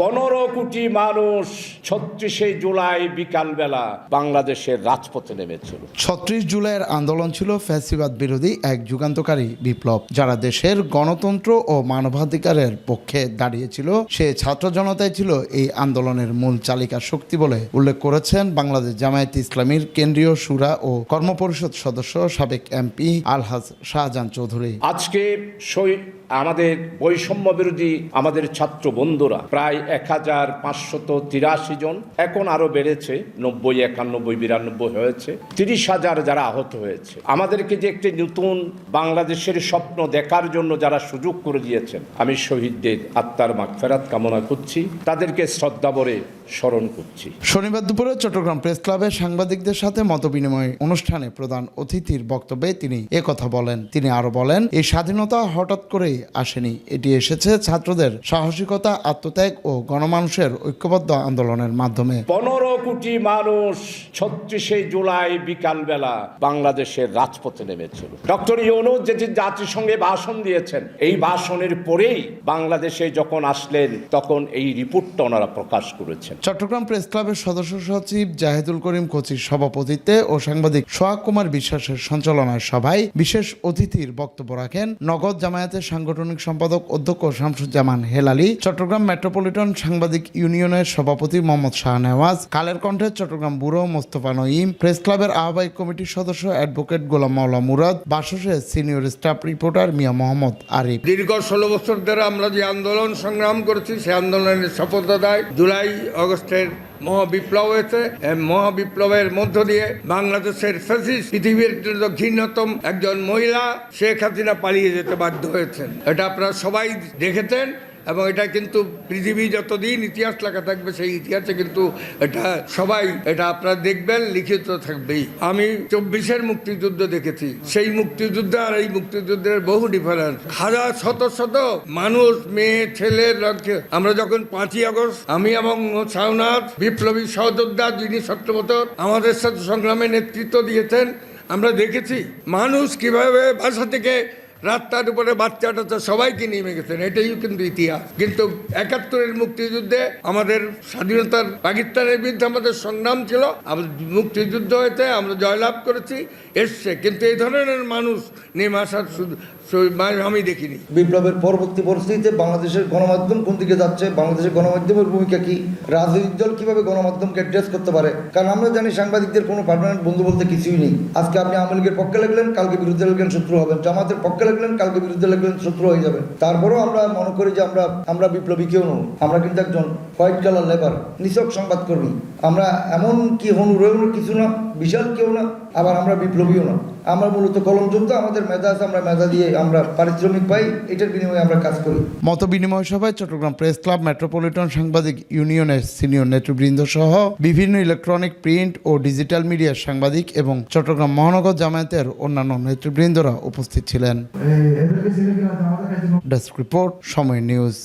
পনেরো কোটি মানুষ ছত্রিশে জুলাই বিকালবেলা বাংলাদেশের রাজপথে নেমেছিল। ছত্রিশ জুলাইয়ের আন্দোলন ছিল ফ্যাসিবাদ বিরোধী এক যুগান্তকারী বিপ্লব। যারা দেশের গণতন্ত্র ও মানবাধিকারের পক্ষে দাঁড়িয়েছিল সে ছাত্র জনতাই ছিল এই আন্দোলনের মূল চালিকা শক্তি বলে উল্লেখ করেছেন বাংলাদেশ জামায়াত ইসলামীর কেন্দ্রীয় সুরা ও কর্মপরিষদ সদস্য সাবেক এমপি আলহাজ শাহজাহান চৌধুরী। আজকে আমাদের বৈষম্য বিরোধী আমাদের ছাত্র বন্ধুরা প্রায় এক হাজার পাঁচশত তিরাশি জন। এখন আরও বেড়েছে, নব্বই, একানব্বই, বিরানব্বই হয়েছে। তিরিশ হাজার যারা আহত হয়েছে। আমাদেরকে যে একটি নতুন বাংলাদেশের স্বপ্ন দেখার জন্য যারা সুযোগ করে দিয়েছেন, আমি শহীদদের আত্মার মাগফেরাত কামনা করছি। তাদেরকে শ্রদ্ধাভরে স্মরণ করছি। শনিবার দুপুরে চট্টগ্রাম প্রেস ক্লাবে সাংবাদিকদের সাথে মতবিনিময় অনুষ্ঠানে প্রধান অতিথির বক্তব্যে তিনি কথা বলেন। তিনি আরও বলেন, এই স্বাধীনতা হঠাৎ করেই আসেনি। এটি এসেছে ছাত্রদের সাহসিকতা, আত্মত্যাগ ও গণমানুষের ঐক্যবদ্ধ আন্দোলনের মাধ্যমে পনেরো কোটি মানুষ ছত্রিশে জুলাই বিকালবেলা বাংলাদেশের রাজপথে নেমেছিল। ডক্টর ইউনুস যে জাতিসংঘে ভাষণ দিয়েছেন, এই ভাষণের পরেই বাংলাদেশে যখন আসলেন, তখন এই রিপোর্টটা ওনারা প্রকাশ করেছেন। চট্টগ্রাম প্রেস ক্লাবের সদস্য সচিব জাহিদুল করিম কোচির সভাপতিত্বে ও সাংবাদিক সোহাগ কুমার বিশ্বাসের সঞ্চালনায় সভায় বিশেষ অতিথির বক্তব্য রাখেন নগদ জামায়াতের সাংগঠনিক সম্পাদক অধ্যক্ষ শামসুজ্জামান হেলালি, চট্টগ্রাম মেট্রোপলিটন সাংবাদিক ইউনিয়নের সভাপতি মোহাম্মদ শাহ নেওয়াজ কালের কণ্ঠে চট্টগ্রাম ব্যুরো মোস্তফা নঈম, প্রেস ক্লাবের আহ্বায়ক কমিটির সদস্য অ্যাডভোকেট গোলাম মাওলা Murad বাসসের senior staff reporter Mia Mohammad Arif. দীর্ঘ ষোলো বছর ধরে আমরা যে আন্দোলন সংগ্রাম করেছি, সেই আন্দোলনের সফলতা দেয়। জুলাই আগস্টের মহাবিপ্লব হয়েছে। মহাবিপ্লবের মধ্য দিয়ে বাংলাদেশের ফ্যাসিস্ট পৃথিবীর ঘৃণতম একজন মহিলা শেখ হাসিনা পালিয়ে যেতে বাধ্য হয়েছেন। এটা আপনারা সবাই দেখেছেন। এবং এটা কিন্তু পৃথিবী যতদিন ইতিহাস লেখা থাকবে, সেই ইতিহাসে কিন্তু এটা সবাই, এটা আপনারা দেখবেন, লিখিত থাকবেই। আমি চব্বিশের মুক্তিযুদ্ধ দেখেছি। সেই মুক্তিযুদ্ধ আর এই মুক্তিযুদ্ধের বহু ডিফারেন্স হাজার, শত শত মানুষ, মেয়ে, ছেলে আমরা যখন পাঁচই আগস্ট, আমি এবং সাউনাথ বিপ্লবী সহযোদ্ধা যিনি সত্য বছর আমাদের সাথে সংগ্রামে নেতৃত্ব দিয়েছেন, আমরা দেখেছি মানুষ কীভাবে বাসা থেকে রাস্তার উপরে বাচ্চা টাচ্চা সবাইকে নেমে গেছেন এটাই কিন্তু ইতিহাস। কিন্তু একাত্তরের মুক্তিযুদ্ধে আমাদের স্বাধীনতার পাকিস্তানের বিরুদ্ধে আমাদের সংগ্রাম ছিল আমাদের মুক্তিযুদ্ধ হয়েছে, আমরা জয়লাভ করেছি, এসছে। কিন্তু এই ধরনের মানুষ নেমে আসার আমি দেখিনি। বিপ্লবের পরবর্তী পরিস্থিতিতে বাংলাদেশের গণমাধ্যম কোন দিকে যাচ্ছে, বাংলাদেশের গণমাধ্যমের ভূমিকা কি, রাজনৈতিক দল কীভাবে গণমাধ্যমকে অ্যাড্রেস করতে পারে? কারণ আমরা জানি সাংবাদিকদের কোনো পার্মানেন্ট বন্ধু বলতে কিছুই নেই। আজকে আপনি আওয়ামী লীগের পক্ষে লাগলেন, কালকে বিরুদ্ধে লাগলেন শত্রু হবেন? জামাতের পক্ষে লাগলেন, কালকে বিরুদ্ধে লাগলেন, শত্রু হয়ে যাবেন। তারপরেও আমরা মনে করি যে আমরা আমরা বিপ্লবী কেউ নই। আমরা কিন্তু একজন হোয়াইট কালার লেবার, নিছক সংবাদকর্মী। আমরা এমন কি হনু রয়েও কিছু না, বিশাল কেউ না, আবার আমরা বিপ্লবীও না। আমরা মূলত কলম যুদ্ধ আমাদের মেধা আছে আমরা মেধা দিয়ে আমরা পারিশ্রমিক পাই এটার বিনিময়ে আমরা কাজ করি। মত বিনিময় সভায় চট্টগ্রাম প্রেস ক্লাব মেট্রোপলিটন সাংবাদিক ইউনিয়নের সিনিয়র নেতৃবৃন্দ সহ বিভিন্ন ইলেকট্রনিক প্রিন্ট ও ডিজিটাল মিডিয়ার সাংবাদিক এবং চট্টগ্রাম মহানগর জামায়াতের অন্যান্য নেতৃবৃন্দরা উপস্থিত ছিলেন। ডেস্ক রিপোর্ট সময় নিউজ